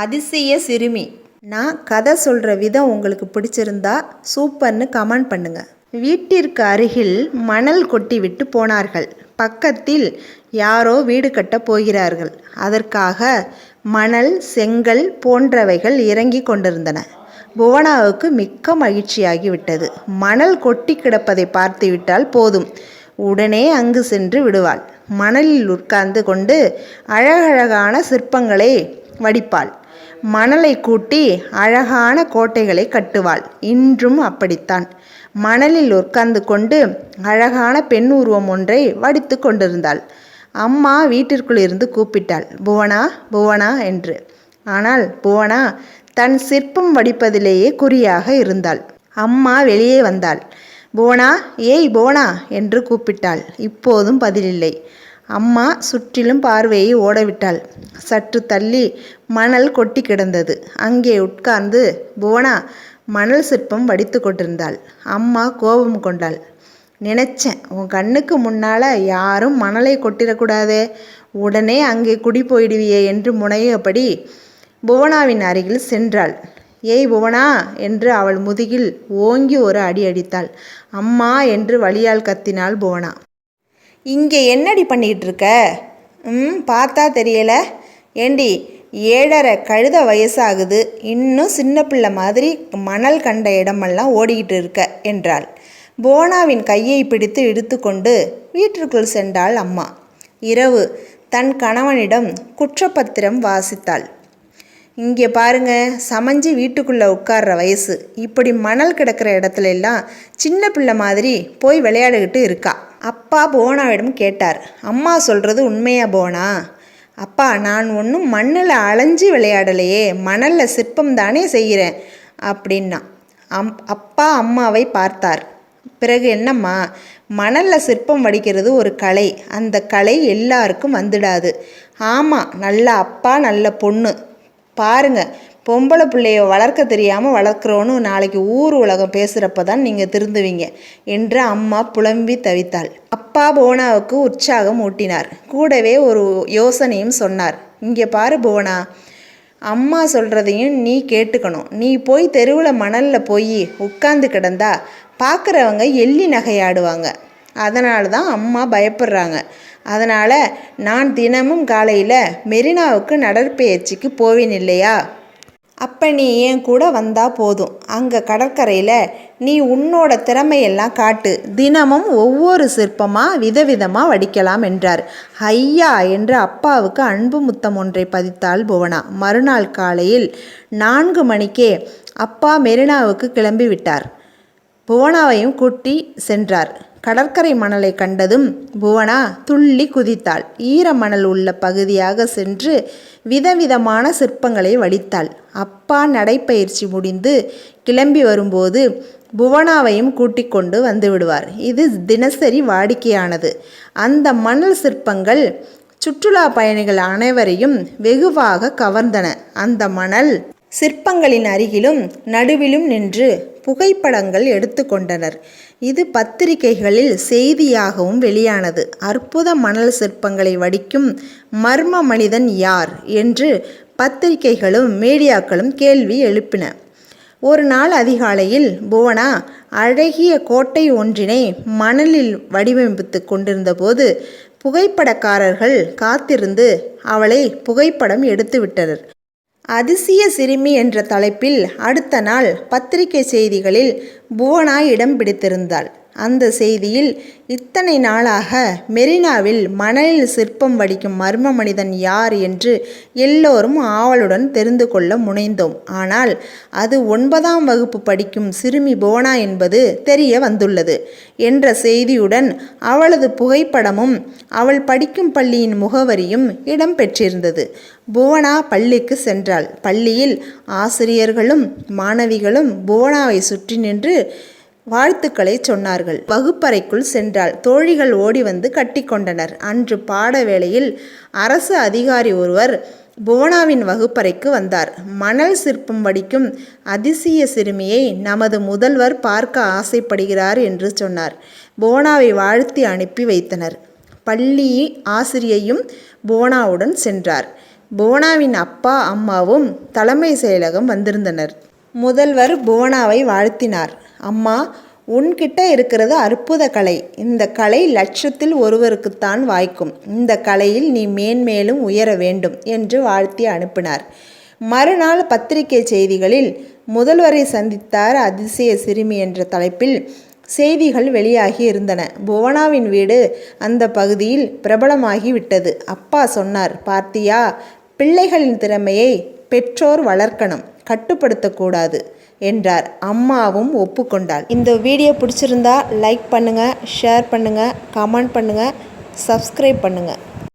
அதிசய சிறுமி. நான் கதை சொல்கிற விதம் உங்களுக்கு பிடிச்சிருந்தா சூப்பர்னு கமெண்ட் பண்ணுங்கள் வீட்டிற்கு அருகில் மணல் கொட்டி விட்டு போனார்கள். பக்கத்தில் யாரோ வீடு கட்டப் போகிறார்கள். அதற்காக மணல் செங்கல் போன்றவைகள் இறங்கி கொண்டிருந்தன. புவனாவுக்கு மிக்க மகிழ்ச்சியாகிவிட்டது மணல் கொட்டி கிடப்பதை பார்த்துவிட்டால் போதும். உடனே அங்கு சென்று விடுவாள். மணலில் உட்கார்ந்து கொண்டு அழகழகான சிற்பங்களை வடிப்பாள். மணலை கூட்டி அழகான கோட்டைகளை கட்டுவாள். இன்றும் அப்படித்தான். மணலில் உட்கார்ந்து கொண்டு அழகான பெண் உருவம் ஒன்றை வடித்து கொண்டிருந்தாள். அம்மா வீட்டிற்குள் இருந்து கூப்பிட்டாள். புவனா புவனா என்று. ஆனால் புவனா தன் சிற்பம் வடிப்பதிலேயே குறியாக இருந்தாள். அம்மா வெளியே வந்தாள். புவனா ஏய் புவனா என்று கூப்பிட்டாள். இப்போதும் பதிலில்லை. அம்மா சுற்றிலும் பார்வையை ஓடவிட்டாள். சற்று தள்ளி மணல் கொட்டி கிடந்தது. அங்கே உட்கார்ந்து புவனா மணல் சிற்பம் வடித்து கொண்டிருந்தாள். அம்மா கோபம் கொண்டாள். நினைச்சேன் உன் கண்ணுக்கு முன்னால் யாரும் மணலை கொட்டிடக்கூடாதே. உடனே அங்கே குடி போயிடுவியே என்று முனையபடி புவனாவின் அருகில் சென்றாள். ஏய் புவனா என்று அவள் முதுகில் ஓங்கி ஒரு அடி அடித்தாள். அம்மா என்று வழியால் கத்தினாள் புவனா. இங்கே என்னடி பண்ணிக்கிட்டு இருக்க ம் பார்த்தா தெரியல. ஏண்டி ஏழரை கழுத வயசாகுது. இன்னும் சின்ன பிள்ளை மாதிரி மணல் கண்ட இடமெல்லாம் ஓடிக்கிட்டு இருக்க என்றாள். போனாவின் கையை பிடித்து இழுத்துக்கொண்டு வீட்டிற்குள் சென்றாள் அம்மா. இரவு தன் கணவனிடம் குற்றப்பத்திரம் வாசித்தாள். இங்கே பாருங்க சமைஞ்சு வீட்டுக்குள்ளே உட்கார்ற வயசு. இப்படி மணல் கிடக்கிற இடத்துல எல்லாம் சின்ன பிள்ளை மாதிரி போய் விளையாடிக்கிட்டு இருக்கா. அப்பா போனாவிடம் கேட்டார் அம்மா சொல்கிறது உண்மையா போனா? அப்பா நான் ஒன்றும் மண்ணில் அலைஞ்சு விளையாடலையே மணலில் சிற்பம் தானே செய்கிறேன் அப்படின்னா. அம் அப்பா அம்மாவை பார்த்தார். பிறகு என்னம்மா மணலில் சிற்பம் வடிக்கிறது ஒரு கலை. அந்த கலை எல்லாருக்கும் வந்துடாது. ஆமாம் நல்ல அப்பா நல்ல பொண்ணு. பாருங்கள் பொம்பளை பிள்ளைய வளர்க்க தெரியாமல் வளர்க்குறோன்னு நாளைக்கு ஊர் உலகம் பேசுகிறப்ப தான் நீங்கள் திருந்துவீங்க என்று அம்மா புலம்பி தவித்தாள். அப்பா போனாவுக்கு உற்சாகம் ஊட்டினார். கூடவே ஒரு யோசனையும் சொன்னார். இங்கே பாரு போனா அம்மா சொல்கிறதையும் நீ கேட்டுக்கணும். நீ போய் தெருவில் மணலில் போய் உட்காந்து கிடந்தா பார்க்குறவங்க எள்ளி நகையாடுவாங்க. அதனால தான் அம்மா பயப்படுறாங்க. அதனால் நான் தினமும் காலையில் மெரினாவுக்கு நடற்பயிற்சிக்கு போவேன் இல்லையா? அப்போ நீ என் கூட வந்தால் போதும். அங்கே கடற்கரையில் நீ உன்னோட திறமையெல்லாம் காட்டு. தினமும் ஒவ்வொரு சிற்பமாக விதவிதமாக வடிக்கலாம் என்றார். ஐயா என்று அப்பாவுக்கு அன்பு முத்தம் ஒன்றை பதித்தாள் புவனா. மறுநாள் காலையில் நான்கு மணிக்கே அப்பா மெரினாவுக்கு கிளம்பி விட்டார் புவனாவையும் கூட்டி சென்றார். கடற்கரை மணலை கண்டதும் புவனா துள்ளி குதித்தாள். ஈர மணல் உள்ள பகுதியாக சென்று விதவிதமான சிற்பங்களை வடித்தாள். அப்பா நடைப்பயிற்சி முடிந்து கிளம்பி வரும்போது புவனாவையும் கூட்டிக் கொண்டு வந்து விடுவார். இது தினசரி வாடிக்கையானது. அந்த மணல் சிற்பங்கள் சுற்றுலா பயணிகள் அனைவரையும் வெகுவாக கவர்ந்தன. அந்த மணல் சிற்பங்களின் அருகிலும் நடுவிலும் நின்று புகைப்படங்கள் எடுத்துக்கொண்டனர் இது பத்திரிகைகளில் செய்தியாகவும் வெளியானது. அற்புத மணல் சிற்பங்களை வடிக்கும் மர்ம மனிதன் யார் என்று பத்திரிகைகளும் மீடியாக்களும் கேள்வி எழுப்பின. ஒரு நாள் அதிகாலையில் புவனா அழகிய கோட்டை ஒன்றினை மணலில் வடிவமைத்து கொண்டிருந்தபோது புகைப்படக்காரர்கள் காத்திருந்து அவளை புகைப்படம் எடுத்துவிட்டனர். அதிசய சிறுமி என்ற தலைப்பில் அடுத்த நாள் பத்திரிகை செய்திகளில் புவனா இடம் பிடித்திருந்தாள். அந்த செய்தியில் இத்தனை நாளாக மெரினாவில் மணலில் சிற்பம் வடிக்கும் மர்ம மனிதன் யார் என்று எல்லோரும் ஆவலுடன் தெரிந்து கொள்ள முனைந்தோம். ஆனால் அது ஒன்பதாம் வகுப்பு படிக்கும் சிறுமி போனா என்பது தெரிய வந்துள்ளது என்ற செய்தியுடன் அவளது புகைப்படமும் அவள் படிக்கும் பள்ளியின் முகவரியும் இடம்பெற்றிருந்தது புவனா பள்ளிக்கு சென்றாள். பள்ளியில் ஆசிரியர்களும் மாணவிகளும் புவனாவை சுற்றி நின்று வாழ்த்துக்களை சொன்னார்கள். வகுப்பறைக்குள் சென்றாள். தோழிகள் ஓடி வந்து கட்டிக்கொண்டனர் அன்று பாட வேளையில் அரசு அதிகாரி ஒருவர் புவனாவின் வகுப்பறைக்கு வந்தார். மணல் சிற்பம் வடிக்கும் அதிசய சிறுமியை நமது முதல்வர் பார்க்க ஆசைப்படுகிறார் என்று சொன்னார். புவனாவை வாழ்த்தி அனுப்பி வைத்தனர். பள்ளி ஆசிரியையும் புவனாவுடன் சென்றார். புவனாவின் அப்பா அம்மாவும் தலைமை செயலகம் வந்திருந்தனர். முதல்வர் புவனாவை வாழ்த்தினார். அம்மா உன்கிட்ட இருக்கிறது அற்புத கலை. இந்த கலை லட்சத்தில் ஒருவருக்குத்தான் வாய்க்கும். இந்த கலையில் நீ மேன்மேலும் உயர வேண்டும் என்று வாழ்த்தி அனுப்பினார். மறுநாள் பத்திரிகை செய்திகளில் முதல்வரை சந்தித்தார் அதிசய சிறுமி என்ற தலைப்பில் செய்திகள் வெளியாகி இருந்தன. புவனாவின் வீடு அந்த பகுதியில் பிரபலமாகி விட்டது. அப்பா சொன்னார் பார்த்தியா பிள்ளைகளின் திறமையை பெற்றோர் வளர்க்கணும். கட்டுப்படுத்தக்கூடாது என்றார். அம்மாவும் ஒப்புக்கொண்டாள். இந்த வீடியோ பிடிச்சிருந்தா லைக் பண்ணுங்கள் ஷேர் பண்ணுங்கள் கமெண்ட் பண்ணுங்கள் சப்ஸ்கிரைப் பண்ணுங்கள்